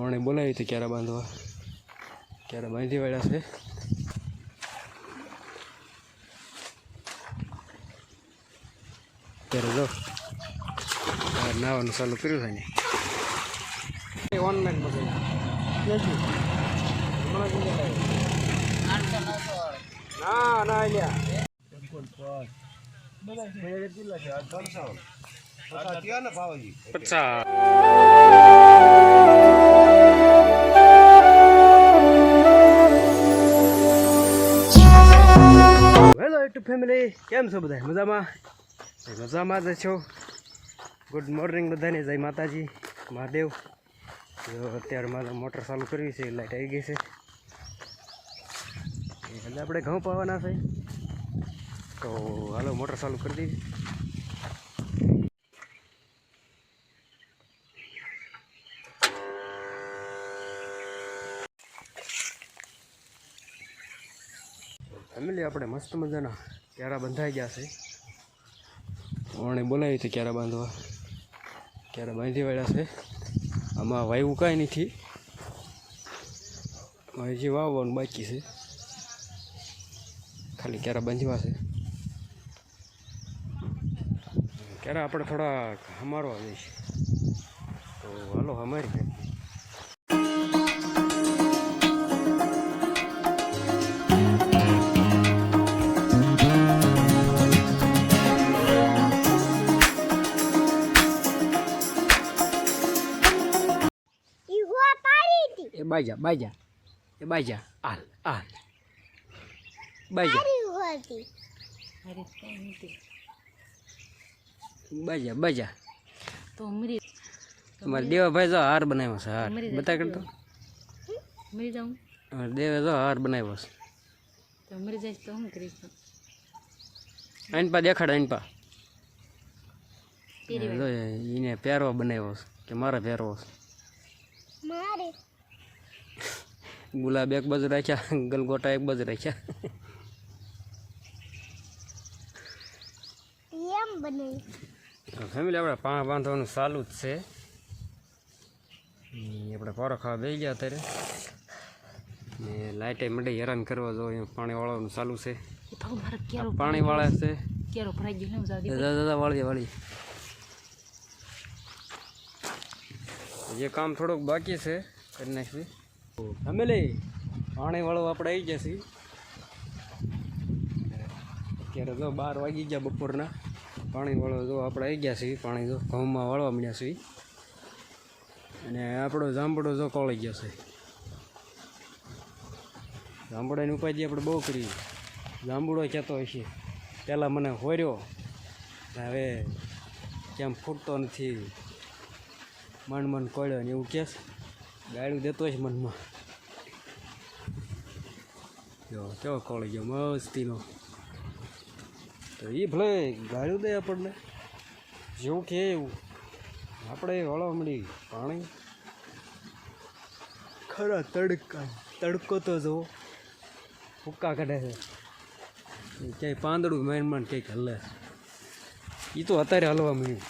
ઓણે બોલાવી હતી ક્યારે બાંધવા? ક્યારે બાંધી વાળ્યા છે? ત્યારે જો આ નાવાનું ચાલુ કર્યું થાય ને. ઓનલાઈન બધું. ના ના લ્યા. પચાસ. યુટ્યુબ ફેમિલી કેમ છો બધા મજામાં? મજામાં જ છો. ગુડ મોર્નિંગ બધાને. જય માતાજી. મહાદેવ. અત્યારે મારે મોટર ચાલુ કરવી છે લાઈટ આવી ગઈ છે. એટલે આપણે ઘઉં પાવાના છે. તો હાલો, મોટર ચાલુ કરી દીધી ફેમિલી આપણે મસ્ત મજાના ક્યારા બંધાઈ ગયા છે. ઓણે બોલાવી હતી ક્યારા બાંધવા. ક્યારા બાંધી વાળ્યા છે. આમાં વાયવું કાંઈ નથી. હજી વાવવાનું બાકી છે. ખાલી ક્યારા બાંધવા છે. ક્યારે આપણે થોડા હમારવા જઈશ. તો હાલો, હમારી બાજા બાજા. એ બાજા. હાલ હાલ બાજા. બાજા બાજા. તો મરી દેવાભાઈ જો હાર બનાવ્યો છે હાર. બતા કરતો? મરી જાઉં. અમારે દેવે જો હાર બનાવ્યો છે. તો મરી જાય તો શું કરીશ? આઈન પા દેખાડ આઈન પા એને પહેરવા બનાવ્યો છે કે મારે પહેરવો છે. મારે ગુલાબ એક બાજુ રાખ્યા ગલગોટા એક બાજુ રાખ્યા. ફેમિલી આપણે પાણા બાંધવાનું ચાલુ જ છે. આપણે પારો ખાવા બેસી ગયા અત્યારે. ને લાઇટે મંડે હેરાન કરવા જો પાણી વાળવાનું ચાલુ છે. પાણી વાળે છે. દાદા જે કામ થોડુંક બાકી છે કરી નાખવી ફેમિલી, પાણી વાળું આપણે આવી છીએ. અત્યારે જો બાર વાગી ગયા બપોરના. પાણી વાળો જો આપણે આવી ગયા છીએ, પાણી જો ઘઉંમાં વાળવા મળ્યા છીએ. અને આપણો જાંબડો જો કોળી ગયો છે. જાંબુડાની ઉપાધિ આપણે બહુ કરી. જાંબુડો કહેતો હશે પહેલાં મને હોર્યો હવે કેમ ફૂટતો નથી. મન મન કોળ્યો ને એવું કહેશ ગાળું દેતો છે મનમાં. જો, કેવો કોળી ગયો, મસ્તીનો. તો એ ભલે ગાળું દે આપણને. જેવું કે એવું. આપણે વળવા મળી પાણી. ખરા તડકા, તડકો તો જો ફૂક્કા કાઢે છે. ક્યાંય પાંદડું માન માન કંઈક હલે. એ તો અત્યારે હલવા મળ્યું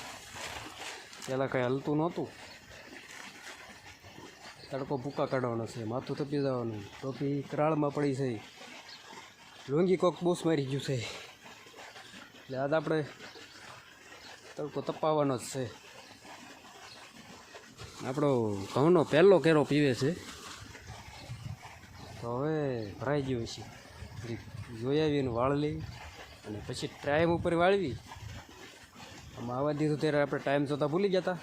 પહેલાં કાંઈ હલતું નહોતું. તડકો ભૂકા કાઢવાનો છે, માથું તપી જવાનું. ટોપી કરાળમાં પડી છે. લોંગી કોક બોસ મારી ગયું છે. એટલે આજ આપણે તડકો તપાવવાનો જ છે. આપણો ઘઉંનો પહેલો કેરો પીવે છે. તો હવે ભરાઈ ગયો છે. જોઈ આવીને વાળ લઈ અને પછી ટાઈમ ઉપર વાળવી. આમાં આવવા દીધું ત્યારે આપણે ટાઈમ જોતા ભૂલી ગયા હતા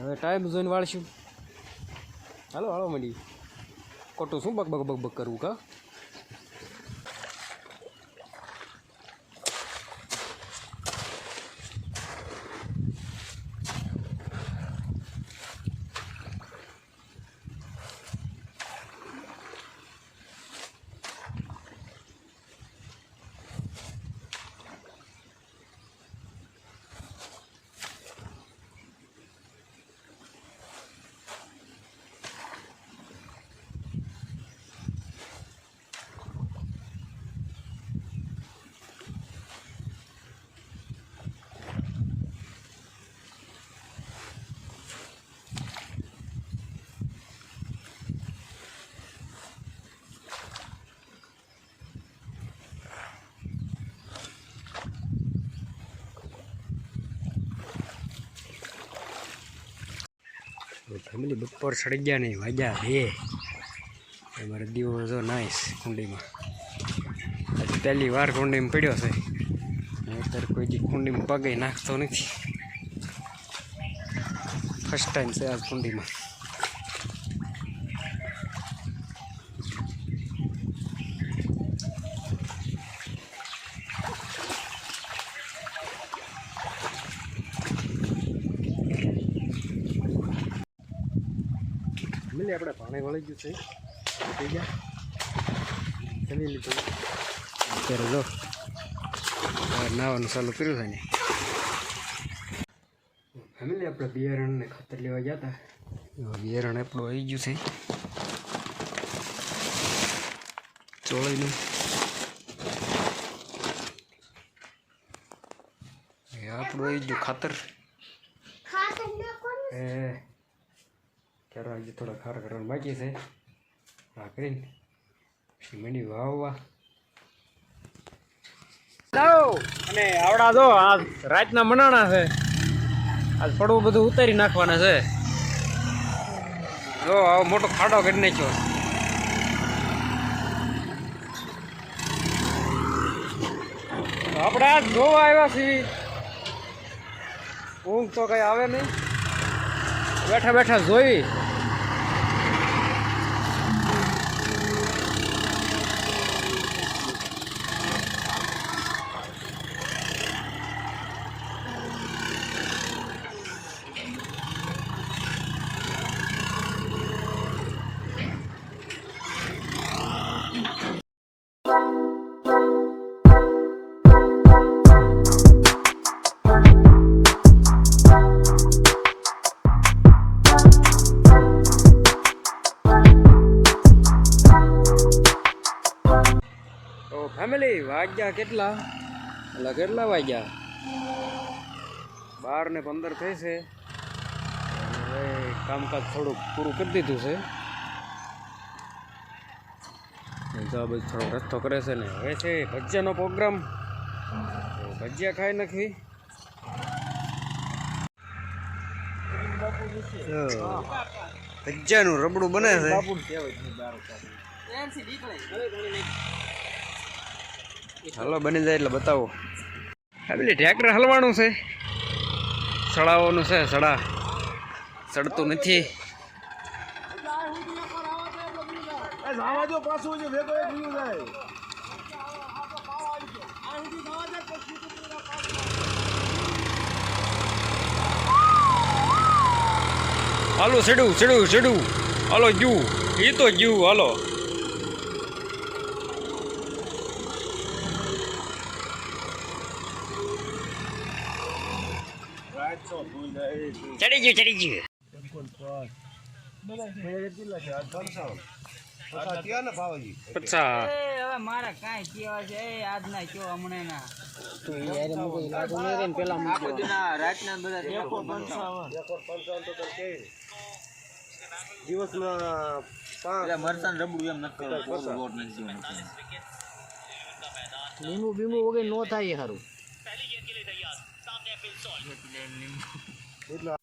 હવે ટાઈમ જોઈને વાળશું. હાલો હાલો મળી. ખોટું શું બગ બગ બગ બક કરવું કા? ફેમિલી બપોર સડી ગયા નહીં વાગ્યા બે અમારે દીવો જો નાઈસ કુંડીમાં. આજે પહેલી વાર કુંડીમાં પડ્યો છે. અત્યારે કોઈ કુંડીમાં પગે નાખતો નથી. ફર્સ્ટ ટાઈમ છે આ કુંડીમાં. ફેમિલી આપણે પાણી વળી ગયું છે. થઈ ગયા. જમી લીધું. અત્યારે જો નાવાનું ચાલુ કર્યું છે ને. ફેમિલી આપણે બિયારણને ખાતર લેવા ગયા હતા. બિયારણ આપણું આવી ગયું છે. ચોળીનું. એ આપણું આવી ગયું ખાતર. ખાતર એ ક્યારે આજે થોડા ખાર કરવાનું બાકી છે. આ કરીને પછી મંડી વાવવા અને આવડા જો, આ રાતના મનાણા છે. આજ પડવું બધું ઉતારી નાખવાના છે. જો, આવો મોટો ખાડો કરી નાખ્યો. આપણે આજ જોવા આવ્યા છીએ. ઊંઘ તો કઈ આવે નહીં. બેઠા બેઠા જોઈ. વાગ્યા કેટલા? એટલે કેટલા વાગ્યા? બાર ને પંદર થઈ છે. હવે કામકાજ થોડુંક પૂરું કરી દીધું છે. તો બધું રસ્તો કરે છે ને. હવે છે ભજીયાનો પ્રોગ્રામ તો ભજીયા ખાઈ નાખી ભજીયાનું રબડું બને છે. હાલો, બની જાય એટલે બતાવો. હા પેલી ટ્રેક્ટર હલવાનું છે. સડાવવાનું છે, સડા. સડતું નથી. હાલો, સીડું સીડું સીડું. હાલો જ્યુ એ તો જુ હાલો. ચડી ગયું ચડી ગયું. પચાસ હવે મારે કાંઈ કેવા છે? એ આજના કયો લીંબુ બીંબુ વગર નો થાય સારું. வீட்டில்